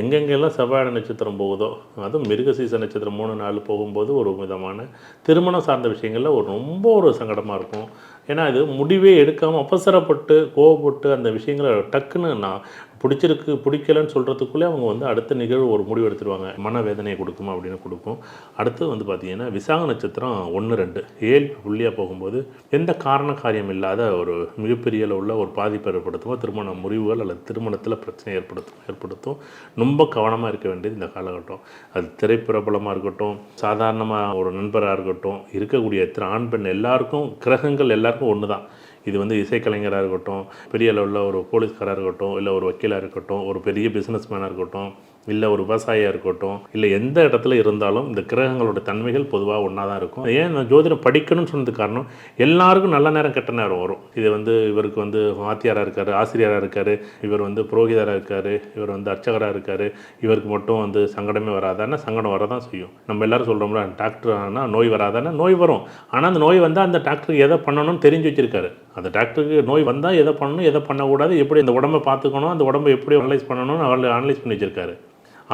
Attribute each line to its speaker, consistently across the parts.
Speaker 1: எங்கெங்கெல்லாம் செவ்வாய் நட்சத்திரம் போகுதோ அதுவும் மிருகசீச நட்சத்திரம் மூணு நாலு போகும்போது ஒரு விதமான திருமணம் சார்ந்த விஷயங்களில் ஒரு ரொம்ப ஒரு சங்கடமாக இருக்கும். ஏன்னா இது முடிவே எடுக்காமல் அவசரப்பட்டு கோவப்பட்டு அந்த விஷயங்களை டக்குன்னு நான் பிடிச்சிருக்கு பிடிக்கலன்னு சொல்கிறதுக்குள்ளே அவங்க வந்து அடுத்த நிகழ்வு ஒரு முடிவு எடுத்துருவாங்க. மனவேதனையை கொடுக்குமா அப்படின்னு கொடுக்கும் அடுத்து வந்து பார்த்தீங்கன்னா விசாக நட்சத்திரம் ஒன்று ரெண்டு. ஏழு புள்ளியாக போகும்போது எந்த காரண காரியம் இல்லாத ஒரு மிகப்பெரிய உள்ள ஒரு பாதிப்பை ஏற்படுத்துமோ திருமண முறிவுகள் அல்லது திருமணத்தில் பிரச்சனை ஏற்படுத்தும் ஏற்படுத்தும். ரொம்ப கவனமாக இருக்க வேண்டியது இந்த காலகட்டம். அது திரைப்பிரபலமாக இருக்கட்டும் சாதாரணமாக ஒரு நண்பராக இருக்கட்டும் இருக்கக்கூடிய எத்தனை ஆண் பெண் எல்லாருக்கும் கிரகங்கள் எல்லாருக்கும் ஒன்று தான் இது வந்து இசைக்கலைஞராக இருக்கட்டும் பெரிய அளவில் ஒரு போலீஸ்காராக இருக்கட்டும் இல்லை ஒரு வக்கீலாக இருக்கட்டும் ஒரு பெரிய பிஸ்னஸ் மேனாக இருக்கட்டும் இல்லை ஒரு விவசாயியாக இருக்கட்டும் இல்லை எந்த இடத்துல இருந்தாலும் இந்த கிரகங்களோட தன்மைகள் பொதுவாக ஒன்றா தான் இருக்கும். ஏன் நான் ஜோதிடம் படிக்கணும்னு சொன்னது காரணம் எல்லாருக்கும் நல்ல நேரம் கெட்ட நேரம் வரும். இது வந்து இவருக்கு வந்து வாத்தியாராக இருக்கார் ஆசிரியராக இருக்கார் இவர் வந்து புரோகிதராக இருக்கார் இவர் வந்து அர்ச்சகராக இருக்கார் இவருக்கு மட்டும் வந்து சங்கடமே வராதான்னா சங்கடம் வரதான் செய்யும். நம்ம எல்லாரும் சொல்கிறோம்ல டாக்டர் ஆனால் நோய் வராதான்னா நோய் வரும். ஆனால் அந்த நோய் வந்தால் அந்த டாக்டருக்கு எதை பண்ணணும்னு தெரிஞ்சு வச்சிருக்காரு. அந்த டாக்டருக்கு நோய் வந்தால் எதை பண்ணணும் எதை பண்ணக்கூடாது எப்படி இந்த உடம்பை பார்த்துக்கணும் அந்த உடம்பை எப்படி அனலைஸ் பண்ணணும்னு அவர் அனலைஸ் பண்ணி வச்சிருக்காரு.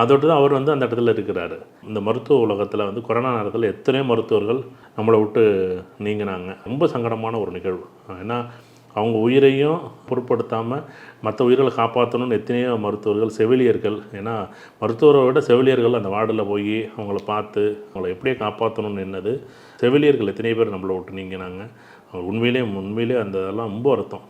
Speaker 1: அதோடு தான் அவர் வந்து அந்த இடத்துல இருக்கிறாரு. இந்த மருத்துவ உலகத்தில் வந்து கொரோனா நேரத்தில் எத்தனையோ மருத்துவர்கள் நம்மளை விட்டு நீங்கினாங்க. ரொம்ப சங்கடமான ஒரு நிகழ்வு. ஏன்னா அவங்க உயிரையும் பொருட்படுத்தாமல் மற்ற உயிர்களை காப்பாற்றணும்னு எத்தனையோ மருத்துவர்கள் செவிலியர்கள் ஏன்னா மருத்துவரை விட செவிலியர்கள் அந்த வார்டில் போய் அவங்கள பார்த்து அவங்கள எப்படியே காப்பாற்றணும்னு என்னது செவிலியர்கள் எத்தனையோ பேர் நம்மளை விட்டு நீங்கினாங்க. உண்மையிலே உண்மையிலே அந்த இதெல்லாம் ரொம்ப வருத்தம்.